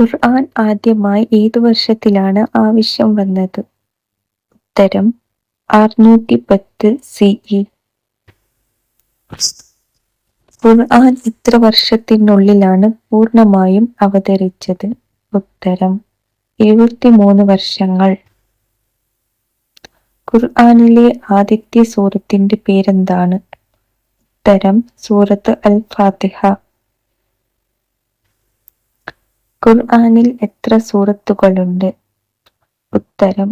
ഖുർആൻ ആദ്യമായി ഏതു വർഷത്തിലാണ് ആവശ്യം വന്നത്? ഉത്തരം അറുന്നൂറ്റി പത്ത് സിഇ ഖുർആൻ എത്ര വർഷത്തിനുള്ളിലാണ് പൂർണമായും അവതരിച്ചത്. ഉത്തരം എഴുപത്തിമൂന്ന് വർഷങ്ങൾ. ഖുർആാനിലെ ആദിത്യ സൂറത്തിന്റെ പേരെന്താണ്? ഉത്തരം സൂറത്ത് അൽ ഫാത്തിഹ ഖുർആനിൽ എത്ര സൂറത്തുകളുണ്ട്? ഉത്തരം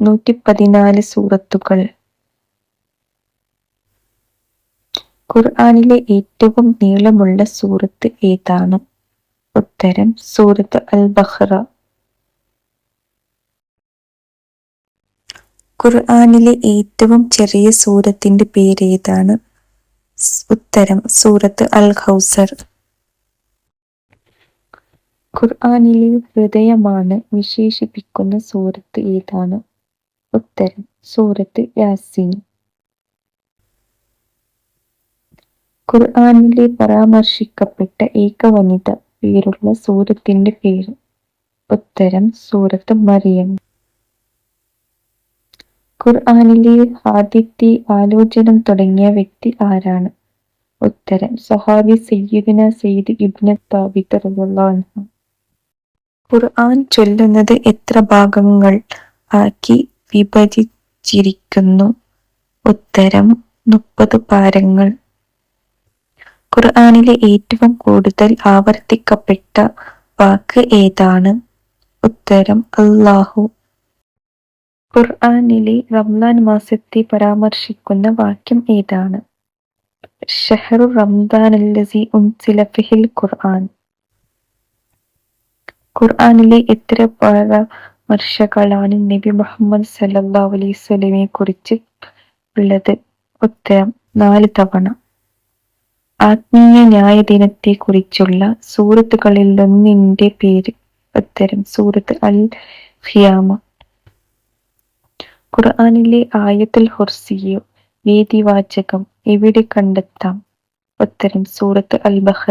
നൂറ്റി പതിനാല് സൂറത്തുകൾ. ഖുർആാനിലെ ഏറ്റവും നീളമുള്ള സൂറത്ത് ഏതാണ്? ഉത്തരം സൂറത്ത് അൽ ബഹ്റ ഖുർആാനിലെ ഏറ്റവും ചെറിയ സൂറത്തിന്റെ പേരേതാണ് ഉത്തരം സൂറത്ത് അൽ ഖൗസർ ഖുർആനിലെ ഹൃദയമാണ് വിശേഷിപ്പിക്കുന്ന സൂറത്ത് ഏതാണ്? ഉത്തരം സൂറത്ത് യാസീൻ. ഖുർആാനിലെ പരാമർശിക്കപ്പെട്ട ഏക വനിത പേരുള്ള സൂറത്തിന്റെ പേര്. ഉത്തരം സൂറത്ത് മറിയം. ഖുർആാനിലെ ആദ്യത്തെ ആലോചനം തുടങ്ങിയ വ്യക്തി ആരാണ്? ഉത്തരം സഹാബി സയ്യിദിന സയ്യിദ് ഇബ്ന താബിത്ത് റളിയല്ലാഹു ഖുർആൻ ചൊല്ലുന്നത് എത്ര ഭാഗങ്ങൾ ആക്കി വിഭജിച്ചിരിക്കുന്നു? ഉത്തരം മുപ്പത് പാരങ്ങൾ ഖുർആാനിലെ ഏറ്റവും കൂടുതൽ ആവർത്തിക്കപ്പെട്ട വാക്ക് ഏതാണ്? ഉത്തരം അള്ളാഹു ഖുർആാനിലെ റംലാൻ മാസത്തെ പരാമർശിക്കുന്ന വാക്യം ഏതാണ്? ഷഹറു റംദാൻ ഫിഹിൽ ഖുർആൻ. ഖുർആനിലെ എത്ര പരാമർശകളാണ് നബി മുഹമ്മദ് സല്ലാ അലൈഹി കുറിച്ച് ഉള്ളത്? ഉത്തരം നാല് തവണ. ആത്മീയ ന്യായ ദിനത്തെ കുറിച്ചുള്ള സൂറത്തുകളിൽ ഒന്നിന്റെ പേര്. ഉത്തരം സൂറത്ത് അൽ ഖിയാമ ഖുർആാനിലെ ആയത്തുൽ ഹുർസിയോ വേദിവാചകം എവിടെ കണ്ടെത്താം? ഉത്തരം സൂറത്ത് അൽ ബഹ്റ